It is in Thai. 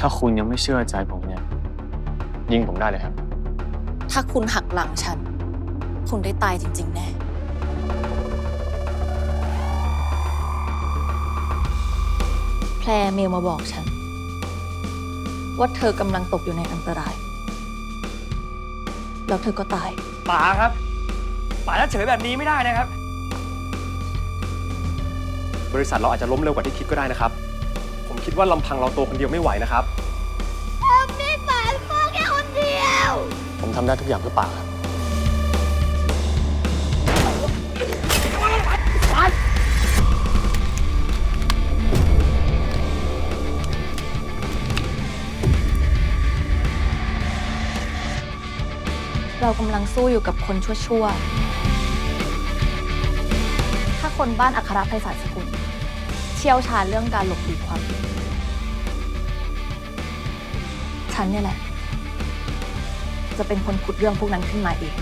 ถ้าคุณยังไม่เชื่อใจผมเนี่ย ยิงผมได้เลยครับ ถ้าคุณหักหลังฉัน คุณได้ตายจริง ๆ แน่ แพรเมลมาบอกฉัน ว่าเธอกำลังตกอยู่ในอันตราย แล้วเธอก็ตาย ป๋าครับ ป๋าจะเฉยแบบนี้ไม่ได้นะครับ บริษัทเราอาจจะล้มเร็วกว่าที่คิดก็ได้นะครับ ผมคิดว่าลำพังเราตัวคนเดียวไม่ไหวนะครับผมทำได้ทุกอย่างเพื่อป่าครับ เรากำลังสู้อยู่กับคนชั่วๆ ถ้าคนบ้านอัครไพศาลสกุล เชี่ยวชาญเรื่องการหลบหลีกความผิด ฉันเนี่ยแหละ จะเป็นคนขุดเรื่องพวกนั้นขึ้นมาเอง